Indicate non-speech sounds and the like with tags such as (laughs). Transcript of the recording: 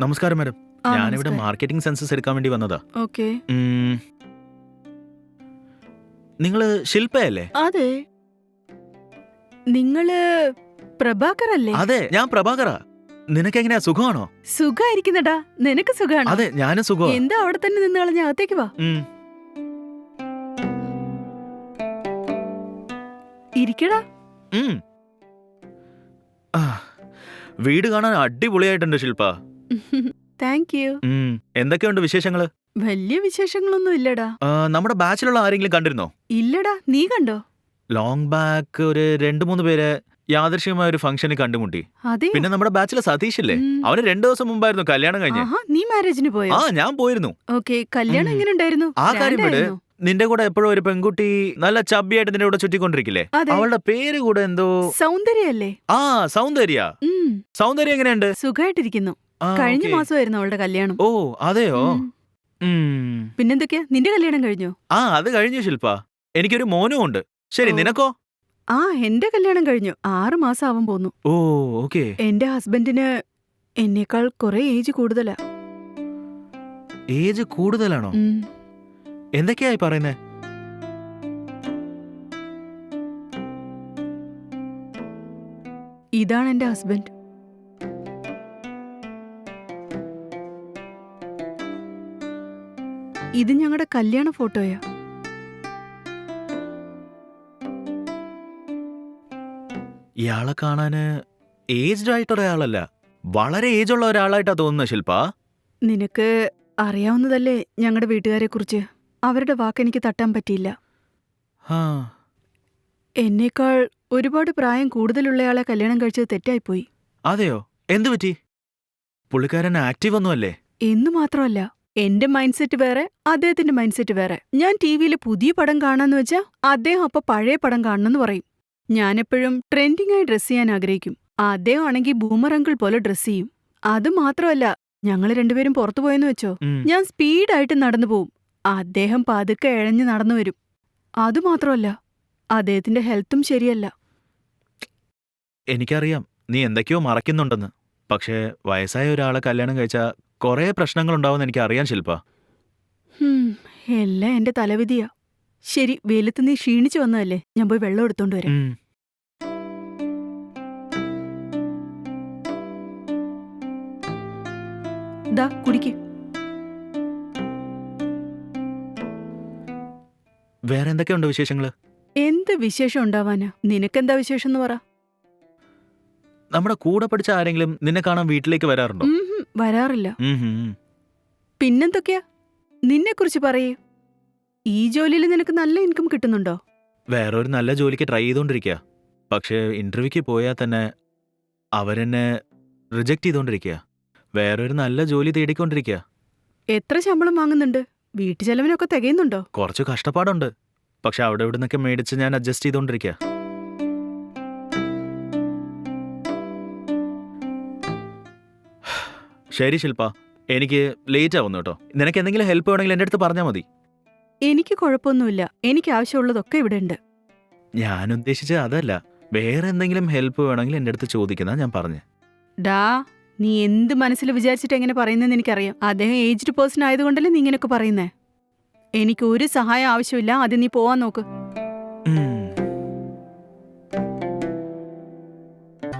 നമസ്കാരം മാഡം. ആ, ഞാനിവിടെ. മാർക്കറ്റിംഗ് സെൻസസ് എടുക്കാൻ വേണ്ടി വന്നതാ. ഓക്കെ. ഉം. നിങ്ങൾ ശില്പയല്ലേ അതെ. നിങ്ങൾ പ്രഭാകർ അല്ലേ? അതെ ഞാൻ പ്രഭാകറാ. നിനക്ക് എങ്ങനെയാ സുഖമാണോ? സുഖായിരിക്കുന്നടാ. നിനക്ക് സുഖാണോ? അതെ ഞാനും സുഖമാ എന്താ അവിടെ തന്നെ നിന്ന് കളഞ്ഞ അകത്തേക്ക് വാ. ഉം. ഇരിക്കടാ. ഉം. ആ, വീട് കാണാൻ അടിപൊളിയായിട്ടുണ്ട് ശില്പ (laughs) താങ്ക് യു ഉം. എന്തൊക്കെയുണ്ട് വിശേഷങ്ങൾ? വലിയ വിശേഷങ്ങളൊന്നും ഇല്ലടാ. ആ, നമ്മുടെ ബാച്ചിലുള്ള ആരെങ്കിലും കണ്ടിരുന്നോ? ഇല്ലടാ നീ കണ്ടോ? ലോങ് ബാക്ക് ഒരു രണ്ടു മൂന്ന് പേര് യാദൃശ്യമായ ഒരു ഫംഗ്ഷന് കണ്ടുമുട്ടി. അതെ പിന്നെ നമ്മുടെ ബാച്ചിലെ സതീഷ് ഇല്ലേ അവന് രണ്ടു ദിവസം മുമ്പായിരുന്നു കല്യാണം കഴിഞ്ഞ്. ആഹാ നീ മാരേജിന് പോയോ? ആ ഞാൻ പോയിരുന്നു. ഓക്കെ കല്യാണം ഉം. എങ്ങനെ ഉണ്ടായിരുന്നു ആ കാര്യം വിട്. നിന്റെ കൂടെ എപ്പോഴും ഒരു പെൺകുട്ടി നല്ല ചബ്ബിയായിട്ട് നിന്റെ കൂടെ ചുറ്റിക്കൊണ്ടിരിക്കില്ലേ? അതെ. അവളുടെ പേര് കൂടെ എന്തോ സൗന്ദര്യല്ലേ? ആ സൗന്ദര്യ. ഉം. സൗന്ദര്യം എങ്ങനെയുണ്ട്? സുഖായിട്ടിരിക്കുന്നു. ആ, കഴിഞ്ഞ. മാസമായിരുന്നു അവളുടെ കല്യാണം. ഓ അതെയോ. പിന്നെന്തൊക്കെയാ? നിന്റെ കല്യാണം കഴിഞ്ഞോ? ആ അത് കഴിഞ്ഞു ശില്പ എനിക്കൊരു മോനും ഉണ്ട്. ശരി നിനക്കോ? ആ എന്റെ കല്യാണം കഴിഞ്ഞു. ആറ് മാസം ആവാൻ പോന്നു. Oh okay. എന്റെ ഹസ്ബൻഡിന് എന്നേക്കാൾ കുറെ ഏജ് കൂടുതലാ. ഏജ് കൂടുതലാണോ. എന്തൊക്കെയായി പറയുന്നേ? ഇതാണ് എന്റെ ഹസ്ബൻഡ്. ഇത് ഞങ്ങളുടെ കല്യാണ ഫോട്ടോയാ. ഇയാളെ കാണാന് ഏജ്ഡ് ആയിട്ടുള്ള ഒരാളല്ല വളരെ ഏജ് ഉള്ള ഒരാളായിട്ടാ തോന്നുന്നത് ശില്പ നിനക്ക് അറിയാവുന്നതല്ലേ ഞങ്ങളുടെ വീട്ടുകാരെ കുറിച്ച്? അവരുടെ വാക്കെനിക്ക് തട്ടാൻ പറ്റിയില്ല. എന്നേക്കാൾ ഒരുപാട് പ്രായം കൂടുതലുള്ളയാളെ കല്യാണം കഴിച്ചത് തെറ്റായിപ്പോയി. അതെയോ? എന്തു പറ്റി? പുള്ളിക്കാരൻ ആക്റ്റീവ് ഒന്നുമല്ലേ? എന്നു മാത്രമല്ല എന്റെ മൈൻഡ് സെറ്റ് വേറെ അദ്ദേഹത്തിന്റെ മൈൻഡ് സെറ്റ് വേറെ. ഞാൻ ടി വിയിൽ പുതിയ പടം കാണാന്ന് വെച്ചാ അദ്ദേഹം അപ്പൊ പഴയ പടം കാണണമെന്ന് പറയും. ഞാനെപ്പോഴും ട്രെൻഡിംഗ് ആയി ഡ്രസ് ചെയ്യാൻ ആഗ്രഹിക്കും. അദ്ദേഹം ആണെങ്കിൽ ബൂമറങ്കിൾ പോലെ ഡ്രസ് ചെയ്യും. അത് മാത്രമല്ല ഞങ്ങൾ രണ്ടുപേരും പുറത്തു പോയെന്ന് വെച്ചോ? ഞാൻ സ്പീഡായിട്ട് നടന്നു പോവും. അദ്ദേഹം പതുക്കെ ഇഴഞ്ഞു നടന്നു വരും. അതുമാത്രമല്ല അദ്ദേഹത്തിന്റെ ഹെൽത്തും ശരിയല്ല. എനിക്കറിയാം നീ എന്തൊക്കെയോ മറക്കുന്നുണ്ടെന്ന് പക്ഷേ വയസ്സായ ഒരാളെ കല്യാണം കഴിച്ചാൽ കുറേ പ്രശ്നങ്ങളുണ്ടാവുമെന്ന് എനിക്ക് അറിയാൻ ശില്പ ഹും, എല്ലാം എന്റെ തലവിധിയാ. ശരി വെയിലത്ത് നീ ക്ഷീണിച്ചു വന്നതല്ലേ? ഞാൻ പോയി വെള്ളം എടുത്തോണ്ട് വരാം. ഉം. ദാ കുടിക്ക്. വേറെ എന്തൊക്കെയുണ്ട് വിശേഷങ്ങൾ? എന്ത് വിശേഷം ഉണ്ടാവാനാ? നിനക്കെന്താ വിശേഷം എന്ന് പറ. നമ്മുടെ കൂടെ പഠിച്ച ആരെങ്കിലും നിന്നെ കാണാൻ വീട്ടിലേക്ക് വരാറുണ്ടോ? ഉംഹും, വരാറില്ല. ഉം ഹും ഉം. പിന്നെന്തൊക്കെയാ? നിന്നെ കുറിച്ച് പറയേ. ഈ ജോലിയിൽ നിനക്ക് നല്ല ഇൻകം കിട്ടുന്നുണ്ടോ? വേറെ ഒരു നല്ല ജോലിക്ക് ട്രൈ ചെയ്തുകൊണ്ടിരിക്കുക പക്ഷേ ഇന്റർവ്യൂക്ക് പോയാൽ തന്നെ അവരെന്നെ റിജക്ട് ചെയ്തുകൊണ്ടിരിക്കുക വേറെ ഒരു നല്ല ജോലി തേടിക്കൊണ്ടിരിക്കുക എത്ര ശമ്പളം വാങ്ങുന്നുണ്ട്? വീട്ടു ചെലവിനൊക്കെ തികയുന്നുണ്ടോ? കുറച്ച് കഷ്ടപ്പാടുണ്ട്. പക്ഷെ അവിടെ ഇവിടെ നിന്നൊക്കെ മേടിച്ച് ഞാൻ അഡ്ജസ്റ്റ് ചെയ്തുകൊണ്ടിരിക്കുക ശരി ശില്പ എനിക്ക് ലേറ്റ് ആവുന്നു കേട്ടോ. നിനക്ക് എന്തെങ്കിലും ഹെൽപ്പ് വേണമെങ്കിൽ എന്റെ അടുത്ത് പറഞ്ഞാൽ മതി. എനിക്ക് കുഴപ്പമൊന്നുമില്ല. എനിക്ക് ആവശ്യമുള്ളതൊക്കെ ഇവിടെ ഉണ്ട് ഞാൻ ഉദ്ദേശിച്ചത് അതല്ല. വേറെ എന്തെങ്കിലും ഹെൽപ്പ് വേണമെങ്കിൽ എന്റെ അടുത്ത് ചോദിക്കുന്ന ഞാൻ പറഞ്ഞു. ഡാ നീ എന്ത് മനസ്സിൽ വിചാരിച്ചിട്ട് എങ്ങനെ പറയുന്നതെന്ന് എനിക്കറിയാം. അദ്ദേഹം ഏജ്ഡ് പേഴ്സൺ ആയതുകൊണ്ടല്ലേ നീ ഇങ്ങനെയൊക്കെ പറയുന്നേ? എനിക്ക് ഒരു സഹായം ആവശ്യമില്ല. അത് നീ പോവാൻ നോക്ക്. ഉം.